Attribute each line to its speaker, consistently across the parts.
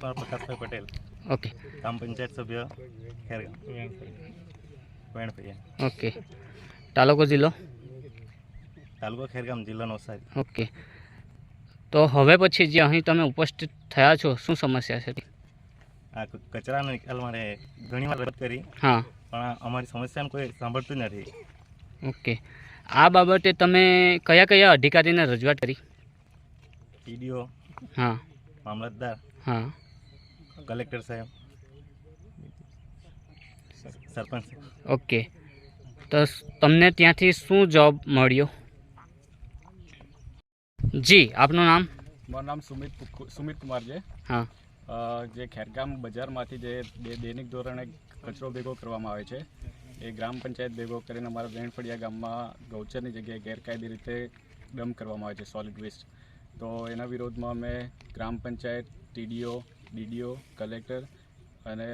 Speaker 1: Prakashbhai Patel.
Speaker 2: Okay.
Speaker 1: Gram panchayat સભ્ય Khergam.
Speaker 2: Okay. તાલુકો જિલ્લો?
Speaker 1: તાલુકો ખેરગામ જિલ્લો નવસારી.
Speaker 2: ઓકે. તો હવે પછી જે અહીં તમે ઉપસ્થિત થયા છો શું સમસ્યા છે?
Speaker 1: આ કચરાનો નિકાલ મારે ઘણી વાર રદ કરી.
Speaker 2: હા.
Speaker 1: પણ અમારી સમસ્યાને કોઈ સાંભળતું નથી.
Speaker 2: ઓકે. આ બાબતે તમે કયા કયા અધિકારીને રજૂઆત કરી?
Speaker 1: ટીડીઓ
Speaker 2: હા.
Speaker 1: મામલતદાર?
Speaker 2: હા.
Speaker 1: કલેક્ટર સાહેબ? સરપંચ સાહેબ.
Speaker 2: ઓકે. તો તમને ત્યાંથી શું જોબ મળ્યો? જી આપનું નામ?
Speaker 3: મારું નામ સુમિત સુમિત કુમાર છે.
Speaker 2: હા.
Speaker 3: જે ખેરગામ બજારમાંથી જે દૈનિક ધોરણે કચરો ભેગો કરવામાં આવે છે. એ ગ્રામ પંચાયત ભેગો કરીને અમારા વેણફળિયા ગામમાં ગૌચરની જગ્યાએ ગેરકાયદે રીતે ડમ્પ કરવામાં આવે છે સોલિડ વેસ્ટ તો એના વિરોધમાં અમે gram panchayat TDO DDO collector અને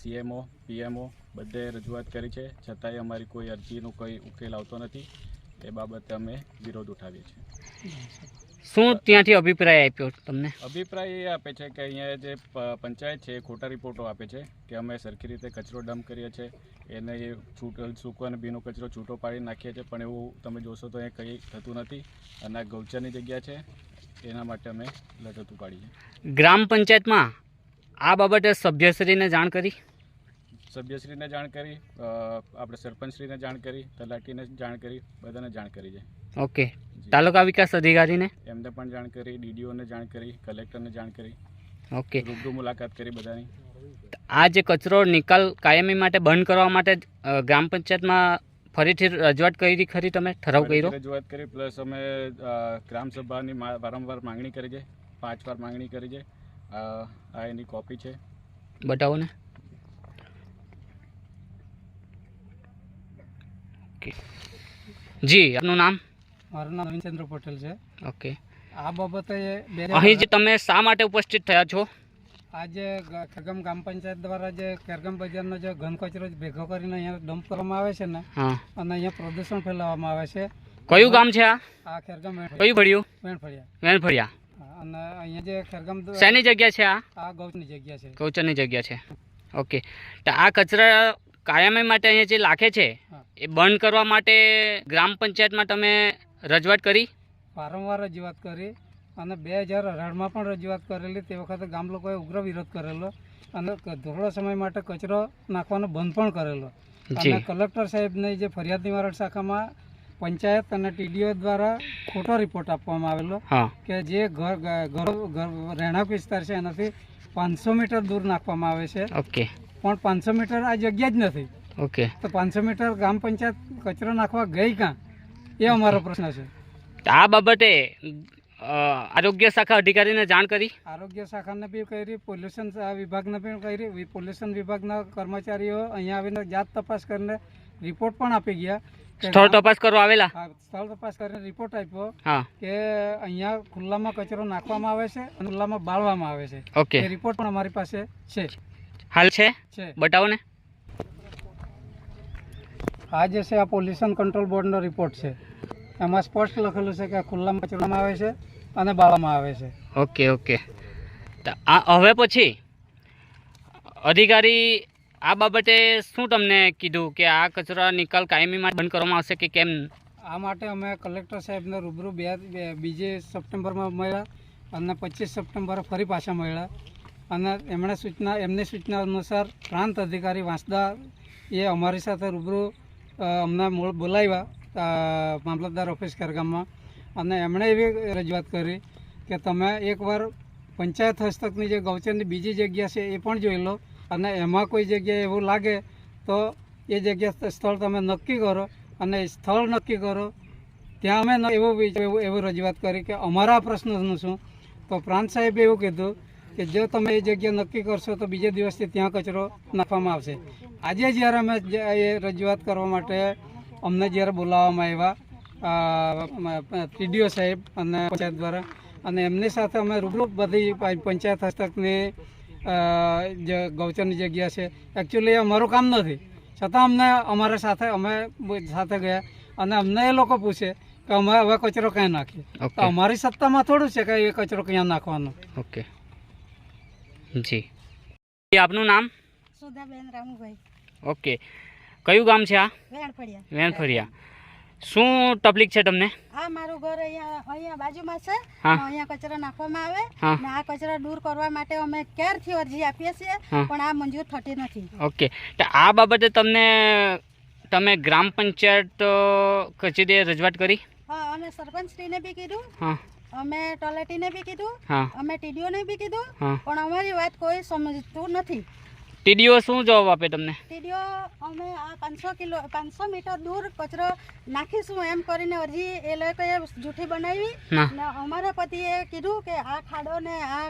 Speaker 3: સીએમઓ પીએમઓ બધે રજૂઆત કરી છે. છતાંય અમારી કોઈ અરજીનો કોઈ ઉકેલ આવતો નથી. એ બાબતે અમે વિરોધ ઉઠાવીએ છીએ.
Speaker 2: શું ત્યાંથી અભિપ્રાય આપ્યો તમને?
Speaker 3: અભિપ્રાય એ આપે છે કે અહીંયા જે પંચાયત છે એ ખોટા રિપોર્ટો આપે છે કે અમે સરખી રીતે કચરો ડમ્પ કરીએ છીએ. એને એ છૂટ સૂકો અને ભીનો કચરો છૂટો પાડી નાખીએ છીએ. પણ એવું તમે જોશો તો એ કંઈ થતું નથી. અને આ ગૌચરની જગ્યા છે. એના માટે અમે લડત ઉપાડી છે.
Speaker 2: ગ્રામ પંચાયતમાં આ બાબતે સભ્યશ્રીને જાણ કરી?
Speaker 3: સભ્યશ્રીને જાણ કરી આપણે સરપંચશ્રીને જાણ કરી તલાટીને જાણ કરી બધાને જાણ કરી છે.
Speaker 2: ઓકે. તાલુકા વિકાસ અધિકારીને?
Speaker 3: એમને પણ જાણ કરી ડીડીઓને જાણ કરી કલેક્ટરને જાણ કરી.
Speaker 2: ઓકે.
Speaker 3: રૂબરૂ મુલાકાત કરી બધાની.
Speaker 2: આ જે કચરો નિકાલ કાયમી માટે બંધ કરવા માટે ગ્રામ પંચાયતમાં ફરીથી રજૂઆત કરી ખરી તમે? ઠરાવ કર્યો?
Speaker 3: રજૂઆત કરી પ્લસ અમે ગ્રામસભાની ગ્રામ સભાની વારંવાર માંગણી કરી છે. પાંચ વાર માંગણી કરી છે. આ એની કોપી છે.
Speaker 2: બતાવો ને. ઓકે. જી આપનું નામ?
Speaker 4: મારું નામ રવિચંદ્ર પટેલ છે.
Speaker 2: ઓકે.
Speaker 4: આ બાબતે
Speaker 2: અહીં જે તમે શા માટે ઉપસ્થિત થયા છો?
Speaker 4: આજે ખેરગામ ગ્રામ પંચાયત દ્વારા જે ખેરગામ બજારનો જે ઘન કચરો ભેગો કરીને અહીંયા ડમ્પ કરવામાં આવે છે ને અને અહીંયા પ્રદૂષણ ફેલાવવામાં આવે છે.
Speaker 2: કયું ગામ છે આ?
Speaker 4: આ ખેરગામ
Speaker 2: કયું ભર્યું?
Speaker 4: વેણફળિયા.
Speaker 2: વેણફળિયા.
Speaker 4: અને અહીંયા જે ખેરગામ
Speaker 2: શેની જગ્યા છે આ?
Speaker 4: આ ગૌચની જગ્યા છે.
Speaker 2: ગૌચરની જગ્યા છે. ઓકે. તો આ કચરા કાયમી માટે અહીંયા જે લાખે છે એ બંધ કરવા માટે ગ્રામ પંચાયતમાં તમે રજૂઆત કરી?
Speaker 4: વારંવાર રજૂઆત કરી. અને બે હજાર અઢારમાં પણ રજૂઆત કરેલી. તે વખતે ગામ લોકોએ ઉગ્ર વિરોધ કરેલો અને થોડા સમય માટે કચરો નાખવાનો બંધ પણ કરેલો. અને કલેક્ટર સાહેબને જે ફરિયાદ નિવારણ શાખામાં પંચાયત અને ટીડીઓ દ્વારા ખોટો રિપોર્ટ આપવામાં આવેલો કે જે ઘર ઘરો રહેણાંક વિસ્તાર છે એનાથી પાંચસો મીટર દૂર નાખવામાં આવે છે.
Speaker 2: ઓકે.
Speaker 4: પણ પાંચસો મીટર આ જગ્યા જ નથી.
Speaker 2: ઓકે.
Speaker 4: તો પાંચસો મીટર ગ્રામ પંચાયત કચરો નાખવા ગઈ કાં એ અમારો પ્રશ્ન છે.
Speaker 2: આ બાબતે આરોગ્ય શાખા અધિકારીને જાણ કરી?
Speaker 4: આરોગ્ય શાખાને બી કરી પોલ્યુશન વિભાગને પણ કરી. પોલ્યુશન વિભાગના કર્મચારીઓ અહીંયા આવીને જાત તપાસ કરીને રિપોર્ટ પણ આપી ગયા
Speaker 2: સ્થળ તપાસ કરવા આવેલા?
Speaker 4: સ્થળ તપાસ કરીને રિપોર્ટ આપ્યો કે અહીંયા ખુલ્લામાં કચરો નાખવામાં આવે છે અને ખુલ્લામાં બાળવામાં આવે છે.
Speaker 2: ઓકે.
Speaker 4: રિપોર્ટ પણ અમારી પાસે છે.
Speaker 2: હાલ છે?
Speaker 4: છે.
Speaker 2: બતાવો ને.
Speaker 4: આ જે છે આ પોલ્યુશન કંટ્રોલ બોર્ડનો રિપોર્ટ છે. એમાં સ્પષ્ટ લખેલું છે કે ખુલ્લામાં કચરામાં આવે છે અને બાળવામાં આવે છે.
Speaker 2: Okay okay. તો આ હવે પછી અધિકારી આ બાબતે શું તમને કીધું કે આ કચરા નિકાલ કાયમી માટે બંધ કરવામાં આવશે કે કેમ?
Speaker 4: આ માટે અમે કલેક્ટર સાહેબને રૂબરૂ બે બીજે સપ્ટેમ્બરમાં મળ્યા અને પચીસ સપ્ટેમ્બરે ફરી પાછા મળ્યા. અને એમણે સૂચના એમની સૂચના અનુસાર પ્રાંત અધિકારી વાંસદા એ અમારી સાથે રૂબરૂ અમને બોલાવ્યા. મામલતદાર ઓફિસ કરગામમાં અને એમણે એવી રજૂઆત કરી કે તમે એકવાર પંચાયત હસ્તકની જે ગૌચરની બીજી જગ્યા છે એ પણ જોઈ લો અને એમાં કોઈ જગ્યાએ એવું લાગે તો એ જગ્યા સ્થળ તમે નક્કી કરો અને સ્થળ નક્કી કરો. ત્યાં અમે એવું એવું એવું રજૂઆત કરી કે અમારા પ્રશ્નનું શું? તો પ્રાંત સાહેબે એવું કીધું કે જો તમે એ જગ્યા નક્કી કરશો તો બીજે દિવસથી ત્યાં કચરો નાખવામાં આવશે. આજે જ્યારે અમે એ રજૂઆત કરવા માટે અમને જ્યારે બોલાવવામાં આવ્યા પીડીઓ સાહેબ અને પંચાયત દ્વારા અને એમની સાથે અમે રૂબરૂ બધી પંચાયત હસ્તકની જે ગૌચરની જગ્યા છે. એકચ્યુઅલી એ અમારું કામ નથી. છતાં અમને અમારા સાથે અમે સાથે ગયા અને અમને એ લોકો પૂછે કે અમે હવે કચરો ક્યાં નાખીએ? તો અમારી સત્તામાં થોડું છે કે એ કચરો ક્યાં નાખવાનો.
Speaker 2: ઓકે જી. આપનું નામ?
Speaker 5: સુધાબેન રામુભાઈ.
Speaker 2: ઓકે કયું ગામ છે આ?
Speaker 5: વેણ
Speaker 2: વેણફળિયા. શું તકલીફ છે તમને?
Speaker 5: આ મારું ઘર અહીંયા અહીંયા બાજુમાં છે.
Speaker 2: હા.
Speaker 5: અહીંયા કચરો નાખવામાં આવે. ને આ કચરો દૂર કરવા માટે અમે ક્યારથી અરજી આપીએ છીએ પણ આ મંજૂર થતી નથી.
Speaker 2: ઓકે. તો આ બાબતે તમને તમે ગ્રામ પંચાયત કચેરીએ રજૂઆત કરી?
Speaker 5: હા અમે સરપંચશ્રીને બી કીધું.
Speaker 2: હા.
Speaker 5: અમે તલાટીને બી કીધું. અમે ટીડીઓને બી કીધું. પણ અમારી વાત કોઈ સમજતું નથી.
Speaker 2: ટીડીઓ શું જવાબ આપે તમને?
Speaker 5: ટીડીઓ અમે આ પાંચસો કિલો પાંચસો મીટર દૂર કચરો નાખીશું એમ કરીને અરજી એ લોકોએ જૂઠી બનાવી.
Speaker 2: ના
Speaker 5: અમારા પતિએ કીધું કે આ ખાડો ને આ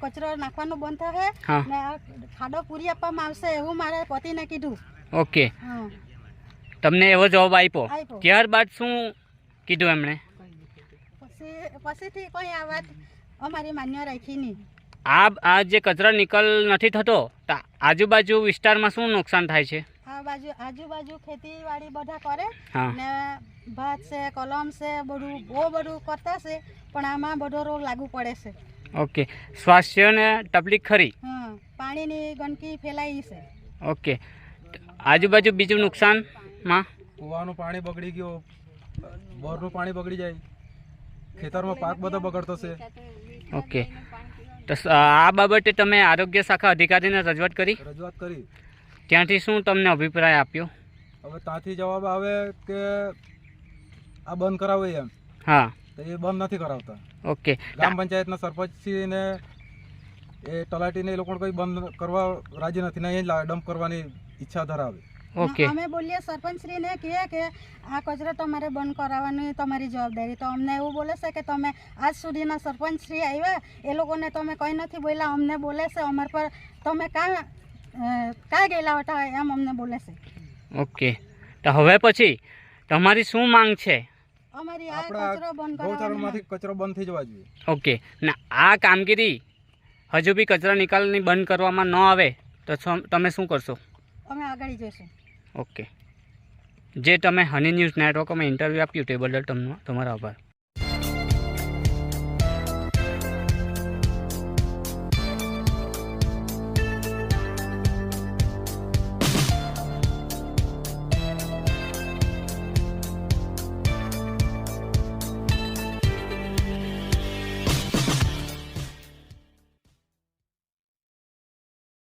Speaker 5: કચરો નાખવાનું બંધ થશે
Speaker 2: અને
Speaker 5: ને આ ખાડો પૂરી આપવામાં આવશે એવું મારા પતિને કીધું.
Speaker 2: ઓકે.
Speaker 5: હા.
Speaker 2: તમને એવો જવાબ આપ્યો. ત્યારબાદ શું કીધું એમણે?
Speaker 5: પછી પછીથી કોઈ આ વાત અમારી માન્ય રાખી નહીં.
Speaker 2: આ આ જે કચરો નિકલ નથી થતો તો આજુબાજુ વિસ્તારમાં શું નુકસાન થાય છે?
Speaker 5: આ બાજુ આજુબાજુ ખેતીવાડી બધા કરે ને ભાત છે કલમ છે બધું બહુ બધું કરતા છે પણ આમાં બધો રોગ લાગુ પડે છે.
Speaker 2: ઓકે. સ્વાસ્થ્યને તકલીફ ખરી?
Speaker 5: હા પાણીની ગંદકી ફેલાઈ છે.
Speaker 2: ઓકે. આજુબાજુ બીજું નુકસાનમાં
Speaker 6: કૂવાનું પાણી બગડી ગયું. બોરનું પાણી બગડી જાય. ખેતરમાં પાક બધો બગડતો છે.
Speaker 2: ઓકે. તો આ બાબતે તમે આરોગ્ય શાખા અધિકારીને રજૂઆત કરી?
Speaker 6: રજૂઆત કરી.
Speaker 2: ત્યાંથી શું તમને અભિપ્રાય આપ્યો?
Speaker 6: હવે ત્યાંથી જવાબ આવે કે આ બંધ કરાવે એમ.
Speaker 2: હા.
Speaker 6: તો એ બંધ નથી કરાવતા.
Speaker 2: ઓકે.
Speaker 6: ગ્રામ પંચાયતના સરપંચશ્રીને એ તલાટીને એ લોકો કોઈ બંધ કરવા રાજી નથી. ને અહીં ડમ્પ કરવાની ઈચ્છા ધરાવે.
Speaker 2: ઓકે.
Speaker 5: અમે બોલીએ સરપંચશ્રીને કહીએ કે આ કચરો તમારે બંધ કરાવવાની તમારી જવાબદારી. તો અમને એવું બોલે છે કે તમે આજ સુધીના સરપંચશ્રી આવ્યા એ લોકોને તમે કંઈ નથી બોલ્યા અમને બોલે છે અમાર પર. તમે કાં કાં ગયેલા હતા એમ અમને બોલે છે.
Speaker 2: ઓકે. તો હવે પછી તમારી શું માંગ છે?
Speaker 5: અમારી આ કચરો બંધ કરાવવાની
Speaker 6: કચરો બંધ થઈ જવા જોઈએ.
Speaker 2: ઓકે. ને આ કામગીરી હજુ બી કચરા નિકાલની બંધ કરવામાં ન આવે તો તમે શું કરશો?
Speaker 5: અમે આગળ જઈશું.
Speaker 2: ઓકે. જે તમે હની ન્યૂઝ નેટવર્કમાં ઇન્ટરવ્યૂ આપ્યું તે બદલ તમને તમારો આભાર.